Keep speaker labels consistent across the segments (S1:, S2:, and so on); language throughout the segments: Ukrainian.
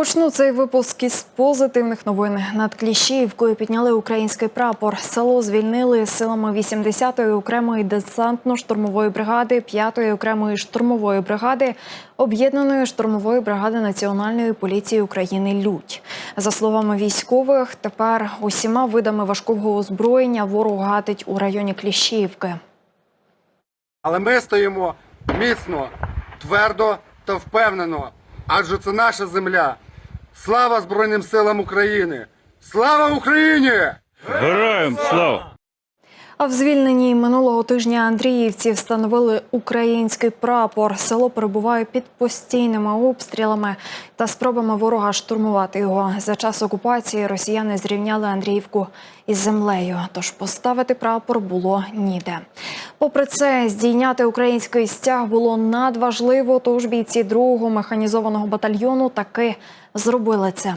S1: Почну цей випуск із позитивних новин. Над Кліщіївкою підняли український прапор. Село звільнили силами 80-ї окремої десантно-штурмової бригади, 5-ї окремої штурмової бригади, об'єднаної штурмової бригади Національної поліції України Людь. За словами військових, тепер усіма видами важкого озброєння ворог гатить у районі Кліщіївки.
S2: Але ми стоїмо міцно, твердо та впевнено, адже це наша земля. Слава Збройним силам України! Слава Україні!
S3: Героям слава!
S1: А в звільненій минулого тижня Андріївці встановили український прапор. Село перебуває під постійними обстрілами та спробами ворога штурмувати його. За час окупації росіяни зрівняли Андріївку із землею, тож поставити прапор було ніде. Попри це, здійняти український стяг було надважливо. Тож бійці другого механізованого батальйону таки зробили це.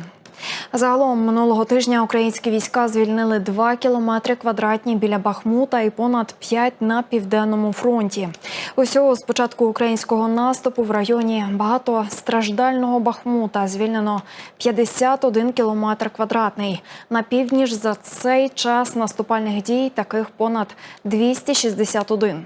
S1: Загалом минулого тижня українські війська звільнили 2 кілометри квадратні біля Бахмута і понад 5 на південному фронті. Усього з початку українського наступу в районі багатостраждального Бахмута звільнено 51 кілометр квадратний. На північ за цей час наступальних дій таких понад 261.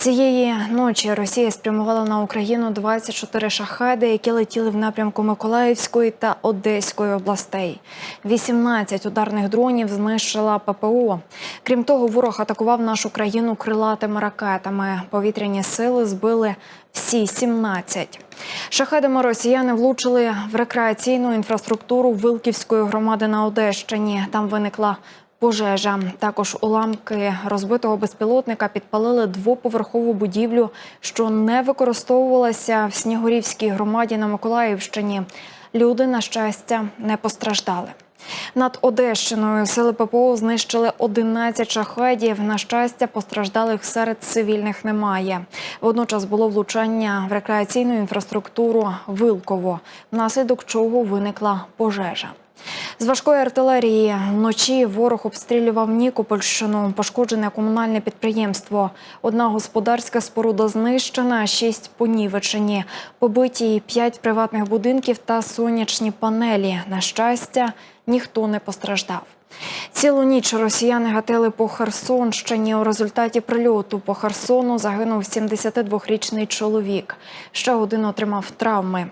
S1: Цієї ночі Росія спрямувала на Україну 24 шахеди, які летіли в напрямку Миколаївської та Одеської областей. 18 ударних дронів знищила ППО. Крім того, ворог атакував нашу країну крилатими ракетами. Повітряні сили збили всі 17. Шахедами росіяни влучили в рекреаційну інфраструктуру Вилківської громади на Одещині. Там виникла Пожежа також уламки розбитого безпілотника підпалили двоповерхову будівлю, що не використовувалася в Снігурівській громаді на Миколаївщині. Люди, на щастя, не постраждали. Над Одещиною сили ППО знищили 11 шахедів. На щастя, постраждалих серед цивільних немає. Водночас було влучання в рекреаційну інфраструктуру Вилково, внаслідок чого виникла пожежа. З важкої артилерії вночі ворог обстрілював Нікопольщину, пошкоджене комунальне підприємство. Одна господарська споруда знищена, шість понівечені, побиті п'ять приватних будинків та сонячні панелі. На щастя, ніхто не постраждав. Цілу ніч росіяни гатили по Херсонщині. У результаті прильоту по Херсону загинув 72-річний чоловік. Ще один отримав травми.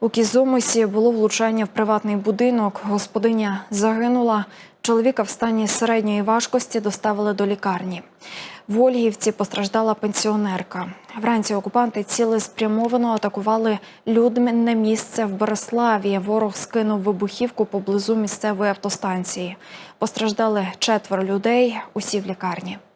S1: У Кізомисі було влучання в приватний будинок. Господиня загинула. Чоловіка в стані середньої важкості доставили до лікарні. В Ольгівці постраждала пенсіонерка. Вранці окупанти цілеспрямовано атакували людне місце в Береславі. Ворог скинув вибухівку поблизу місцевої автостанції. Постраждали четверо людей, усі в лікарні.